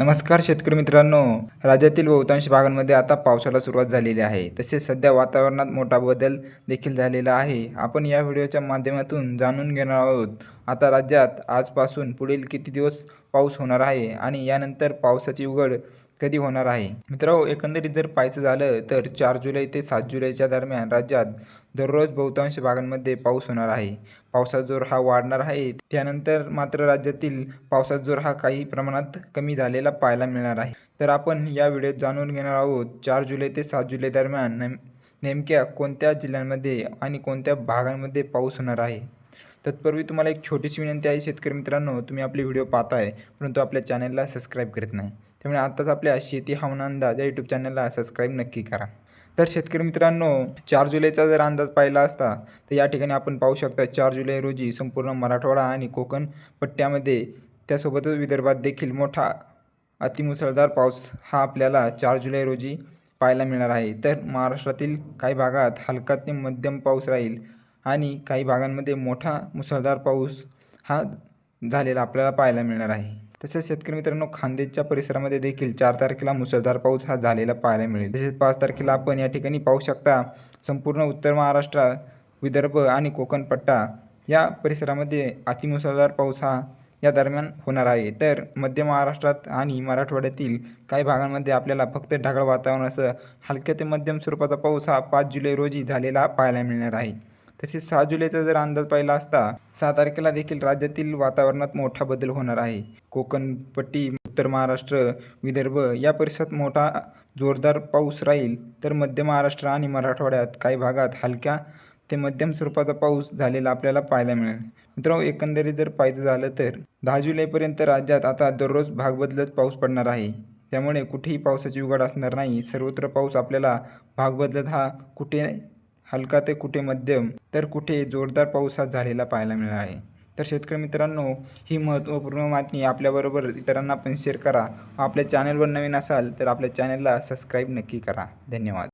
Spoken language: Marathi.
नमस्कार शेतकरी मित्रांनो. राज्यातील बहुतांश भागांमध्ये आता पावसाला सुरुवात झालेली आहे. तसेच सध्या वातावरणात मोठा बदल देखील झालेला आहे. आपण या व्हिडिओच्या माध्यमातून जाणून घेणार आहोत. आता राज्यात आजपासून पुढील किती दिवस पाऊस होणार आहे आणि यानंतर पावसाची उघड कधी होणार आहे? मित्रांनो एकंदरीत जर पाहायचं झालं तर चार जुलै ते सात जुलैच्या दरम्यान राज्यात दररोज बहुतांश भागांमध्ये पाऊस होणार आहे. पावसाचा जोर हा वाढणार आहे. त्यानंतर मात्र राज्यातील पावसाचा जोर हा काही प्रमाणात कमी झालेला पाहायला मिळणार आहे. तर आपण या व्हिडिओत जाणून घेणार आहोत चार जुलै ते सात जुलै दरम्यान नेम नेमक्या कोणत्या जिल्ह्यांमध्ये आणि कोणत्या भागांमध्ये पाऊस होणार आहे? तत्पूर्वी तुम्हाला एक छोटीशी विनंती आहे शेतकरी मित्रांनो तुम्ही आपले व्हिडिओ पाहताय परंतु आपल्या चॅनलला सबस्क्राईब करीत नाही. त्यामुळे आत्ताच आपल्या शेती हवामान अंदाज या यूट्यूब चॅनलला सबस्क्राईब नक्की करा. तर शेतकरी मित्रांनो चार जुलैचा जर अंदाज पाहिला असता तर या ठिकाणी आपण पाहू शकता चार जुलै रोजी संपूर्ण मराठवाडा आणि कोकण पट्ट्यामध्ये त्यासोबतच विदर्भात देखील मोठा अतिमुसळधार पाऊस हा आपल्याला चार जुलै रोजी पाहायला मिळणार आहे. तर महाराष्ट्रातील काही भागात हलका ते मध्यम पाऊस राहील आणि काही भागांमध्ये मोठा मुसळधार पाऊस हा झालेला आपल्याला पाहायला मिळणार आहे. तसेच शेतकरी मित्रांनो खानदेशच्या परिसरामध्ये देखील चार तारखेला मुसळधार पाऊस हा झालेला पाहायला मिळेल. तसेच पाच तारखेला आपण या ठिकाणी पाहू शकता संपूर्ण उत्तर महाराष्ट्र विदर्भ आणि कोकणपट्टा या परिसरामध्ये अतिमुसळधार पाऊस हा या दरम्यान होणार आहे. तर मध्य महाराष्ट्रात आणि मराठवाड्यातील काही भागांमध्ये आपल्याला फक्त ढगाळ वातावरण असं हलक्या ते मध्यम स्वरूपाचा पाऊस हा पाच जुलै रोजी झालेला पाहायला मिळणार आहे. तसेच सहा जुलैचा जर अंदाज पाहिला असता सहा तारखेला देखील राज्यातील वातावरणात मोठा बदल होणार आहे. कोकणपट्टी उत्तर महाराष्ट्र विदर्भ या परिसरात मोठा जोरदार पाऊस राहील तर मध्य महाराष्ट्र आणि मराठवाड्यात काही भागात हलक्या ते मध्यम स्वरूपाचा पाऊस झालेला आपल्याला पाहायला मिळेल. मित्रांनो एकंदरीत जर पाहायचं झालं तर दहा जुलैपर्यंत राज्यात आता दररोज भाग बदलत पाऊस पडणार आहे. त्यामुळे कुठेही पावसाची उघड असणार नाही. सर्वत्र पाऊस आपल्याला भाग बदलत हा कुठे हलका ते कुठे मध्यम तर कुठे जोरदार पाऊस हा झालेला पाहायला मिळाला आहे. तर शेतकरी मित्रांनो ही महत्त्वपूर्ण बातमी आपल्याबरोबर इतरांना पण शेअर करा. आपल्या चॅनलवर नवीन असाल तर आपल्या चॅनलला सबस्क्राईब नक्की करा. धन्यवाद.